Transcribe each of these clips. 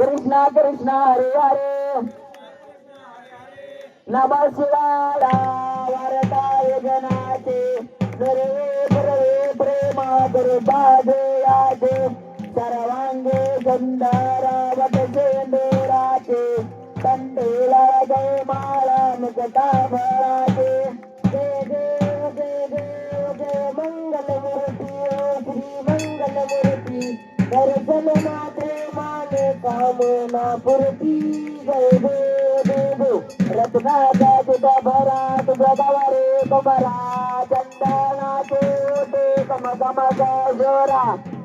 कृष्ण कृष्णा कृष्णा हरे हरे नम शिवाला वरदाय जनाचे सर्वे सर्वे प्रेमा सर्वांगे सुंदरावत सेंदुराचे कंठेला जय माळा भराचे जय देव जय देव जय मंगलमूर्ती ओ श्री मंगलमूर्ती दर्शन माते माने कामना पुरती जय देव देव रत्नाचा तुझा भरा तुझा गवारे कमरा चंदनाचे कम कम जोरा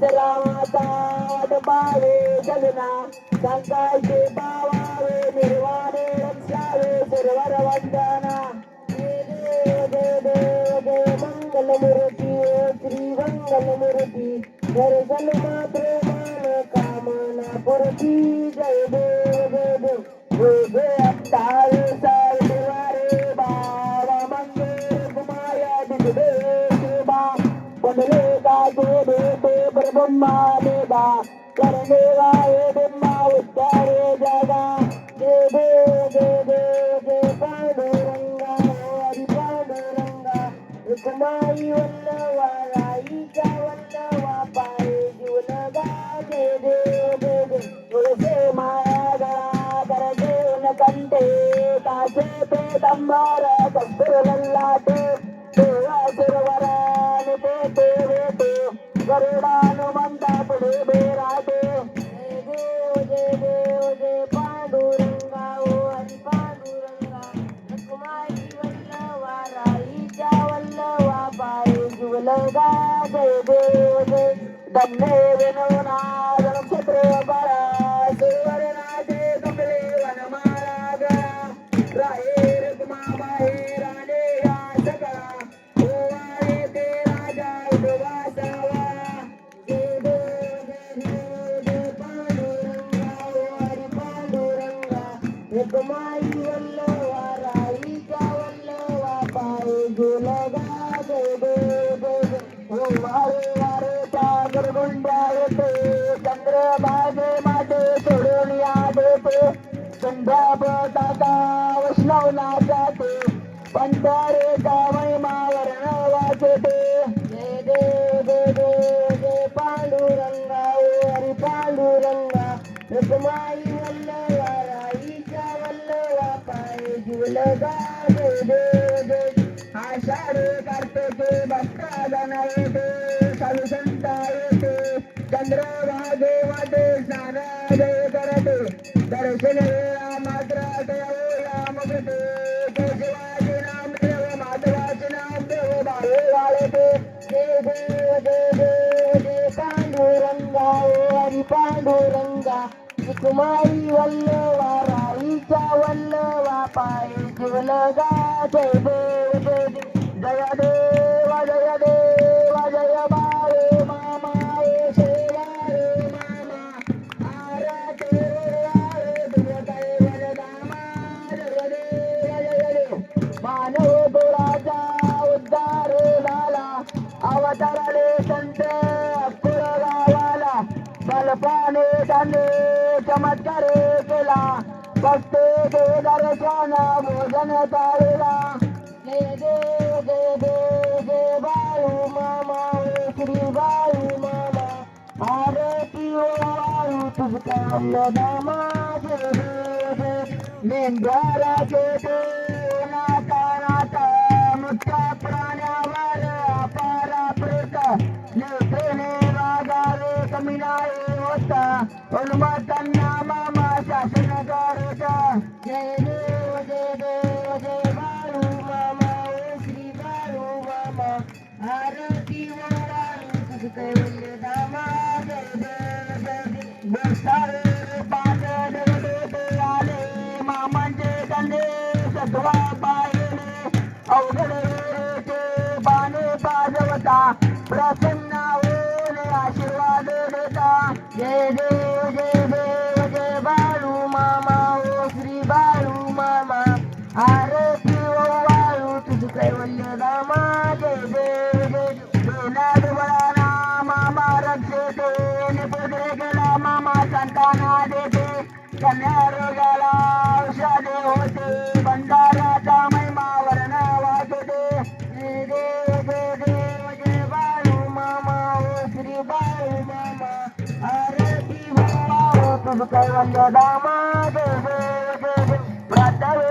तेने पोरे चरणे गागरला जय देव जय देव जय मंगलमूर्ती ओ श्री मंगलमूर्ती दर्शन मात्रे माने कामना पूर्ती जय देते ब्रह्मा देवा करणे वाये ब्रह्मा उत्तरे जगा जय देव जय देव जय पांडुरंगा हरी पांडुरंगा रुक्माई वल्लवा राईच्या वल्लवा पाय जीवलगा जय देव जय देव तुळसे माया गळा गरुडानुमंता जय देव जय देव जय पांडुरंगा ओ जाते पंढरे महिमा वर्ण वाचते जय देव जय देव जय पांडुरंगा हरी पांडुरंगा. रखमाई चंद्र वागे वाटे स्नान जय करते दर्शन मात्र शिवाजी नाम देव माधवाचे नाम देव बाळे देव देव पांडुरंगा हरी पांडुरंगा कुमारी वल्लवा राईच्या वल्लवा पाय जीवलगा जय देव जय देव जय देव जय देव बलपाने त्याने चमत्कार केला. भक्ते ते दर्शन भोजन चालला जय दे दे दे दे बाळू मामा श्री बाळू मामा. आरती ओ बाळू तुझका दामा जय दे दे मेंढराचे ते नाता नाता मुक्ता आरती दामा आले मामांचे कांदे सत्वा पाहिले अवघड ते बाने पाजवता प्रसन्न आशीर्वाद देता जय देव जय देव जय मामा ओ श्री मामा आरती ओ वाळू तुझ कैवल्य दामा जय देव ಕನ್ಯಾರುಗಳ ಔಷಧಿ ಓದಿ ಬಂಗಾರ ಚಾಮೈ ಮಾವರನ ವಾಗಿದೆ ಈ ದೇವಗೆ ದೇವಗೆ ಬಾಳು ಮಾಮ ಓ ಶ್ರೀ ಬಾಳು ಮಾಮ ಆರತಿ ಮಾಮ ಓ ತುಸು ಕೈವಲ್ಯ ದಾಮ ದೇವಗೆ ಪ್ರತವೇ